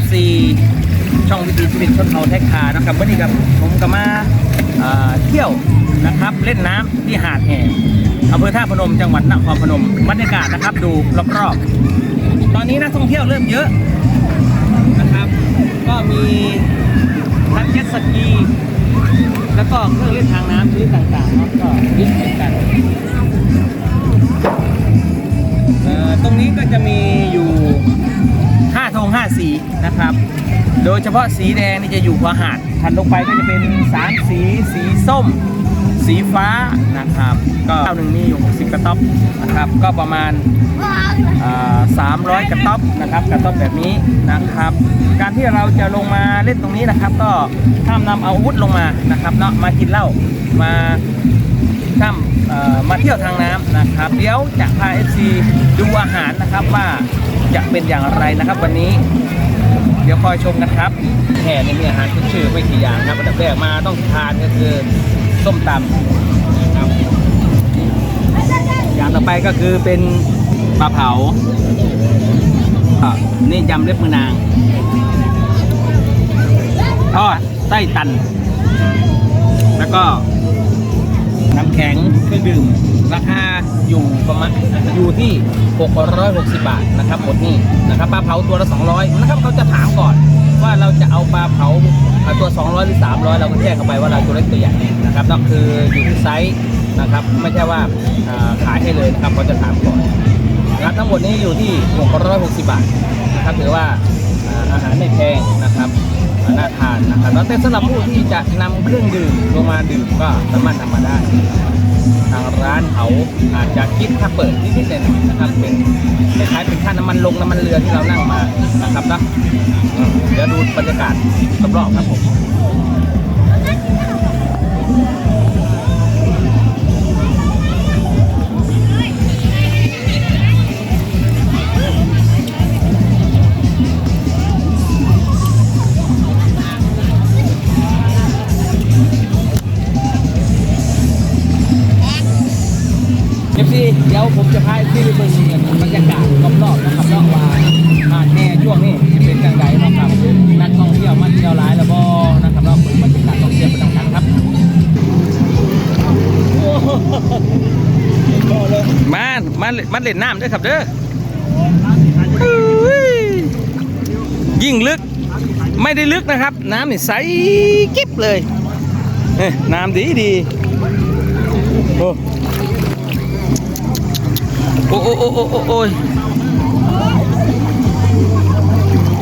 FC ช่องวิถีชีวิตชนเผ่าแท็กคานะครับวันนี้ครับผมก็มาเที่ยวนะครับเล่นน้ำที่หาดแห่อำเภอท่าพนมจังหวัดนครพนมบรรยากาศนะครับดูรอบๆตอนนี้นักท่องเที่ยวเริ่มเยอะนะครับ ก็มีทั้งเจ็ตสกี แล้วก็เครื่องเล่นทางน้ำชนิดต่างๆเนาะก็ยึดเหมือนกันตรงนี้ก็จะมีอยู่ 5ธง5 สีนะครับ โดยเฉพาะสีแดงนี่จะอยู่หัวหาดถัดลงไปก็จะเป็นสามสี สีส้ม สีฟ้านะครับ ก็เจ้าหนึ่งมีอยู่ 60 กระต๊อบนะครับ ก็ประมาณสามร้อยกระต๊อบนะครับกระต๊อบแบบนี้นะครับ การที่เราจะลงมาเล่นตรงนี้นะครับ ก็ห้ามนำอาวุธลงมานะครับเนาะมากินเหล้ามาข้ามมาเที่ยวทางน้ำนะครับ เดี๋ยวจะพาเอฟซีดูอาหารนะครับว่า จะเป็นอย่างไรนะครับ วันนี้ เดี๋ยวคอยชมกันครับแห่ในมีอาหารขึ้นชื่อไม่กี่อย่างครับอันดับแรกมาต้องทานก็คือส้มตำนะครับอย่างต่อไปก็คือเป็นปลาเผาอะนี่ยำเล็บมือนางทอดไส้ตัน แล้วก็ น้ำแข็งเครื่องดื่ม ราคาอยู่ประมาณอยู่ที่ 660 บาทนะครับหมดนี่นะครับปลาเผาตัวละ 200 นะครับเขาจะถามก่อนว่าเราจะเอาปลาเผาตัว 200 หรือ 300 เราก็แจ้งเข้าไปว่าเราตัวเล็กตัวใหญ่นะครับนั่นคืออยู่ที่ไซส์นะครับไม่ใช่ว่าขายให้เลยนะครับเขาจะถามก่อนนะครับทั้งหมดนี้อยู่ที่ 660 บาทนะครับถือว่าอาหารไม่แพงนะครับ น่าทานนะครับแล้วแต่สำหรับผู้ที่จะนำเครื่องดื่มลงมาดื่มก็สามารถนำมาได้ ทางร้านเขาอาจจะคิดค่าเปิดนิดๆหน่อยๆนะครับ เป็นคล้ายๆเป็นค่าน้ำมันลงน้ำมันเรือที่เรานั่งมานะครับนะเดี๋ยวดูบรรยากาศรอบๆครับผม เอฟซีเดี๋ยวผมจะพาที่ไปเบิ่งบรรยากาศรอบๆนะครับรอบว่าหาดแน่ช่วงนี้จะเป็นจังไดนะครับนักท่องเที่ยวมาเที่ยวหลายแล้วบ่นะครับรอบบรรยากาศท่องเที่ยวเป็นต่างๆครับมามามาเล่นน้ำด้วยครับเด้อยิ่งลึกไม่ได้ลึกนะครับ น้ำนี่ใสกิ๊บเลยเอ้ยน้ำดีดีโอ้ โอ้โอ้โอ้โอ้โอ้ย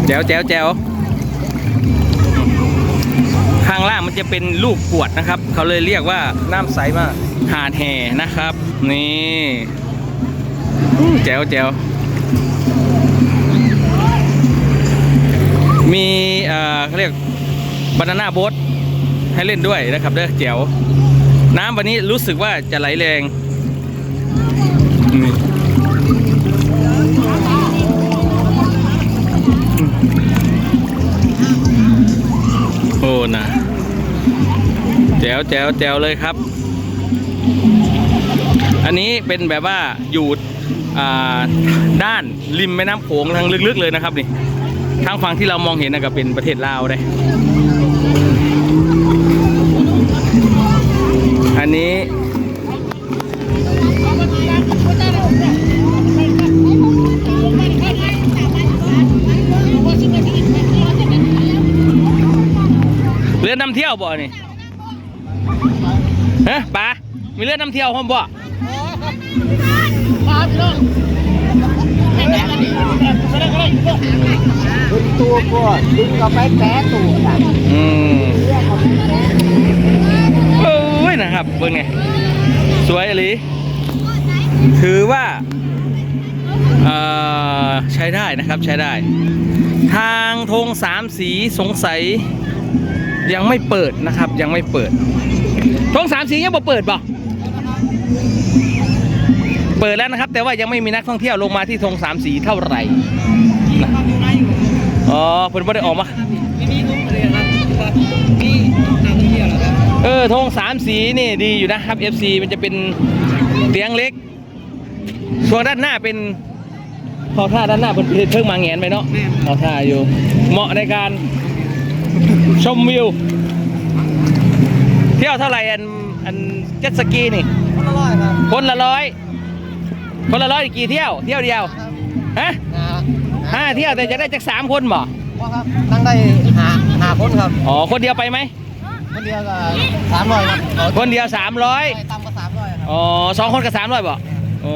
แจ๋วแจ๋วแจ๋วข้างล่างมันจะเป็นลูกกวดนะครับ เขาเลยเรียกว่าน้ำใสมากหาดแห่นะครับ นี่แจ๋วแจ๋วมีเอ่อเขาเรียกบานาน่าโบ๊ทให้เล่นด้วยนะครับเด้อแจ๋วน้ำวันนี้รู้สึกว่าจะไหลแรง จ๋วแจ๋วแจ๋วเลยครับ อันนี้เป็นแบบว่าอยู่ด้านริมแม่น้ำโขงทางลึกๆเลยนะครับนี่ทางฝั่งที่เรามองเห็นนะก็เป็นประเทศลาวได้อันนี้เรือนำเที่ยวบ่นี่ ฮะป๋ามีเรือดนำเที่ยวพร้อมบ่ดึงตัวก่อนดึงเอาไปแปะตัวกันอืมโอ้ยนะครับเบิ่งไงสวยอลีถือว่าเอ่อใช้ได้นะครับใช้ได้ ทางธงสามสีสงสัย ยังไม่เปิดนะครับ ยังไม่เปิดธงสามสียังบ่เปิดป่เปิดแล้วนะครับ แต่ว่ายังไม่มีนักท่องเที่ยวลงมาที่ธงสามสีเท่าไหร่นะอ๋อเพิ่นไม่ได้ออกมาเออธงสามสีนี่ดีอยู่นะครับ FC มันจะเป็นเตียงเล็กส่วนด้านหน้าเป็นเขาท่าด้านหน้าเพิ่นเพิ่งมาแงนไปเนาะเขาท่าอยู่ เหมาะในการ ชมวิว เที่ยวเท่าไหร่อันอันเจ็ตสกีนี่อร่อยครับคนละร้อย คนละร้อยกี่เที่ยว เที่ยวเดียว ฮะนะฮะห้าเที่ยวแต่จะได้จากสามคนบ่ว่าครับนั่งได้หาหาคนครับ อ๋อ คนเดียวไปไหม คนเดียวก็สามร้อยครับเอาคนเดียวสามร้อยไปต่ำกว่าสามร้อยครับ อ๋อสองคนกับสามร้อยบ่อ๋อ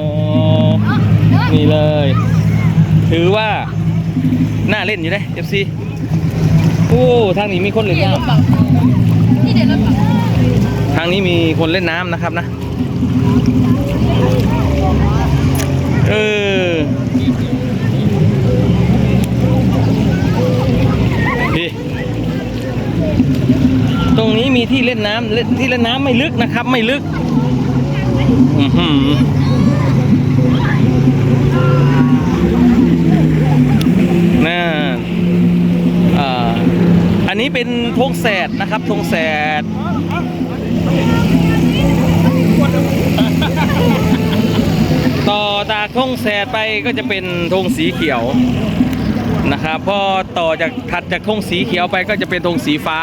นี่เลย ถือว่า น่าเล่นอยู่เลยเอฟซีโอ้ทางนี้มีคนเล่นน้ำทางนี้มีคนเล่นน้ำนะครับนะ เออดีตรงนี้มีที่เล่นน้ำเล่นที่เล่นน้ำไม่ลึกนะครับ ไม่ลึก อือหือน่าอ่าอั นี้เป็นธงแสดนะครับธงแสดต่อจากธงแสดไปก็จะเป็นธงสีเขียวนะครับพอต่อจากถัดจากธงสีเขียวไปก็จะเป็นธงสีฟ้า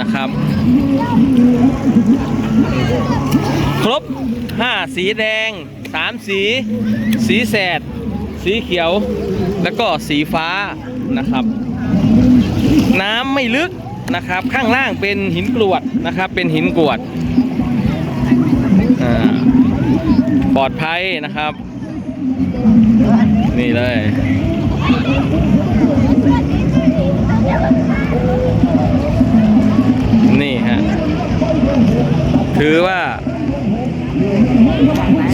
นะครับ ครบ 5 สีแดง 3 สี สีแสด สีเขียว แล้วก็สีฟ้านะครับ น้ำไม่ลึกนะครับ ข้างล่างเป็นหินกรวดนะครับ เป็นหินกรวดปลอดภัยนะครับ นี่เลยนี่ฮะถือว่า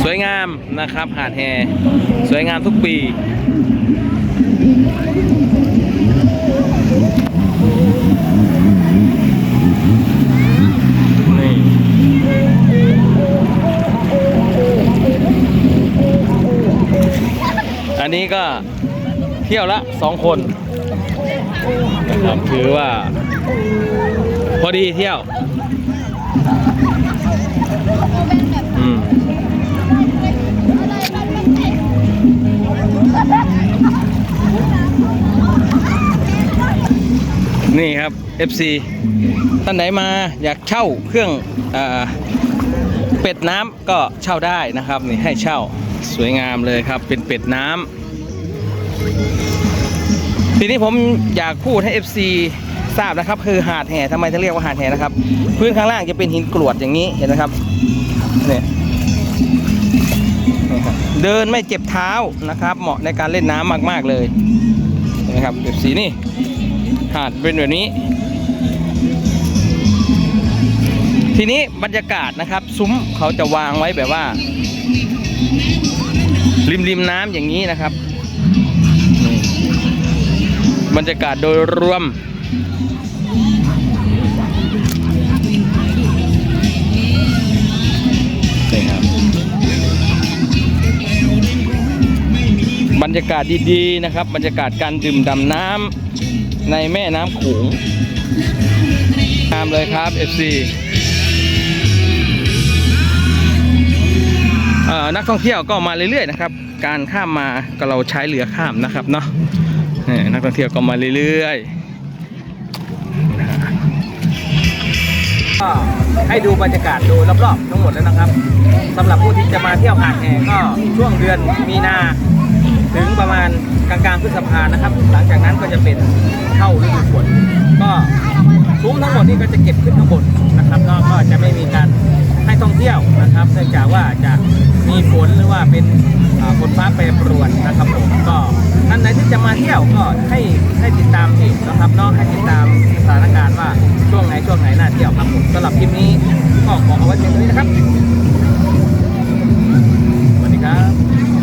สวยงามนะครับ หาดแฮสวยงามทุกปี นี้ก็เที่ยวละสองคนนะครับถือว่า พอดีเที่ยวอืมนี่ครับ FC ท่านไหนมาอยากเช่าเครื่องอเป็ดน้ำก็เช่าได้นะครับนี่ให้เช่าสวยงามเลยครับ เป็นเป็ดน้ำ ทีนี้ผมอยากพูดให้ FC ทราบนะครับ คือหาดแห่ทำไมถึงเรียกว่าหาดแห่นะครับ พื้นข้างล่างจะเป็นหินกรวดอย่างนี้เห็นไหมครับเนี่ยเดินไม่เจ็บเท้านะครับ เหมาะในการเล่นน้ำมาก ๆ เลยเห็นไหมครับ FC นี่หาดเป็นแบบนี้ ทีนี้บรรยากาศนะครับซุ้มเขาจะวางไว้แบบว่า ริมริมน้ำอย่างนี้นะครับ บรรยากาศโดยรวม นี่ครับ บรรยากาศดีๆนะครับ บรรยากาศการดื่มด่ำน้ำในแม่น้ำโขงงามเลยครับ FC เอ่อนักท่องเที่ยวก็มาเรื่อยๆนะครับ การข้ามมาก็เราใช้เรือข้ามนะครับเนาะ นักท่องเที่ยวก็มาเรื่อยๆก็ให้ดูบรรยากาศโดยรอบๆทั้งหมดแล้วนะครับสำหรับผู้ที่จะมาเที่ยวหาดแห่ก็ช่วงเดือนมีนาถึงประมาณกลางๆพฤษภานะครับ หลังจากนั้นก็จะเป็นเข้าฤดูฝนก็ซุ้มทั้งหมดนี่ก็จะเก็บขึ้นข้างบนนะครับก็จะไม่มีการ ให้ท่องเที่ยวนะครับเนื่องจากว่าจะมีฝนหรือว่าเป็นฝนฟ้าแปรปรวนนะครับผมก็ท่านไหนที่จะมาเที่ยวก็ให้ให้ติดตามที่นะครับนอกให้ติดตามสถานการณ์ว่าช่วงไหนช่วงไหนน่าเที่ยวครับผมสำหรับคลิปนี้ก็ขอขอบคุณเพีท่านี้นะครับสวัสดีครับ